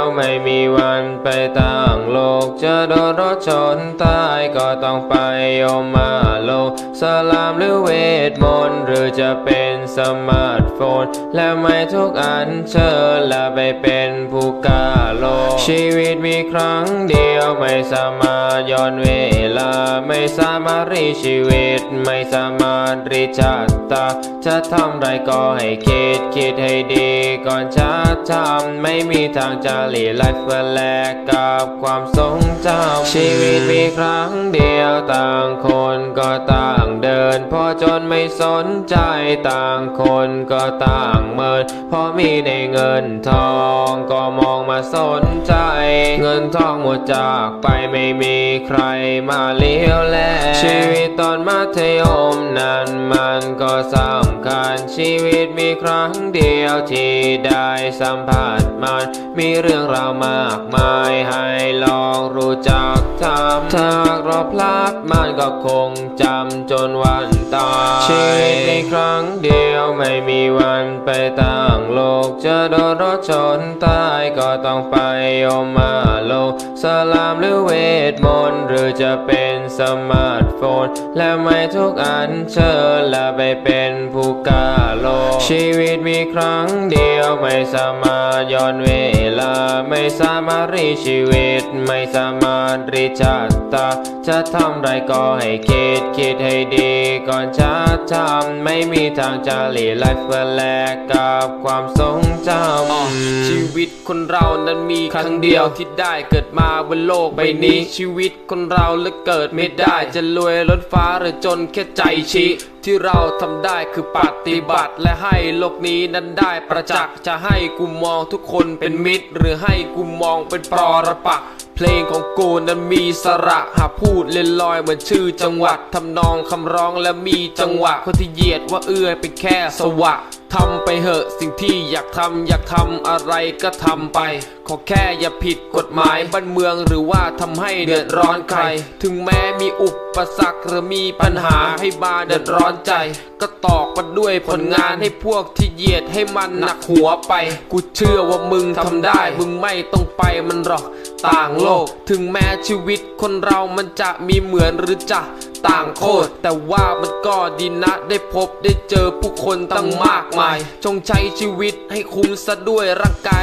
ยวไม่มีวันไปต่างโลก จะโดนรถชนตายก็ต้องไปโยมมาโลกสลามหรือเวทมนต์หรือจะเป็นสมาร์ทโฟน และไม่ทุกอันเชิญและไปเป็นผู้กล้าโลก ชีวิตมีครั้งเดียวไม่สามารถย้อนเวลา ไม่สามารถรีชีวิต ไม่สามารถรีชาติตาจะทำไรก็ให้คิดคิดให้ดีก่อนจะทำไม่มีทางจะหลีไลฟ์แลกกับความทรงจำชีวิตมีครั้งเดียวต่างคนก็ต่าง นพอจนไม่สนใจต่างคนก็ต่างเมินพราะมีในเงินทองก็มองมาสนใจ เงินทองหมดจากไปไม่มีใครมาเลี้ยวแลชีวิตตอนมัธยมนั้นมันก็สำคัญชีวิตมีครั้งเดียวที่ได้สัมผัสมัน มีเรื่องราวมากมายให้ลอง รู้จักทำถ้าเราพลาดมันก็คงจำจนวันตายชีวิตในครั้งเดียวไม่มีวันไปต่างโลก จะโดนรถชนตายก็ต้องไปโยมมาโลกสลามหรือเวทมนต์หรือจะเป็นสมาร์ท โฟน และไม่ทุกอันเชิญและไปเป็นผู้กล้าโลก ชีวิตมีครั้งเดียวไม่สามารถย้อนเวลา ไม่สามารถรีชีวิต ไม่สามารถรีชาติตาจะทำไรก็ให้คิดคิดให้ดีก่อนจะ ทำไม่มีทางจะหลีไลฟ์แลกกับความทรงจำชีวิตคนเรานั้นมีครั้งเดียวที่ได้เกิดมาบนโลกใบนี้ ชีวิตคนเราและเกิดไม่ได้ จะรวยล้นฟ้าหรือจนแค่ใจชี้ที่เราทำได้คือปฏิบัติและให้โลกนี้นั้นได้ประจักษ์จะให้กูมองทุกคนเป็นมิตร หรือให้กูมองเป็นปรรปักเพลงของกูนั้นมีสระหากพูดเล่นลอยเหมือนชื่อจังหวัดทำนองคำร้องและมีจังหวะคนที่เหยียดว่าเอื้อยเป็นแค่สวะทำไปเหอะสิ่งที่อยากทำอยากทำอะไรก็ทำไป ขอแค่อย่าผิดกฎหมายบ้านเมืองหรือว่าทำให้เดือดร้อนใคร ถึงแม้มีอุปสรรคหรือมีปัญหาให้มาเดือดร้อนใจ ก็ตอกมาด้วยผลงานให้พวกที่เหยียดให้มันหนักหัวไป กูเชื่อว่ามึงทำได้ มึงไม่ต้องไปมันหรอก ต่างโลก ถึงแม้ชีวิตคนเรามันจะมีเหมือนหรือจะต่างโคตรแต่ว่ามันก็ดีนะได้พบได้เจอผู้คนตั้งมากมาย จงใช้ชีวิตให้คุ้มซะด้วยร่างกาย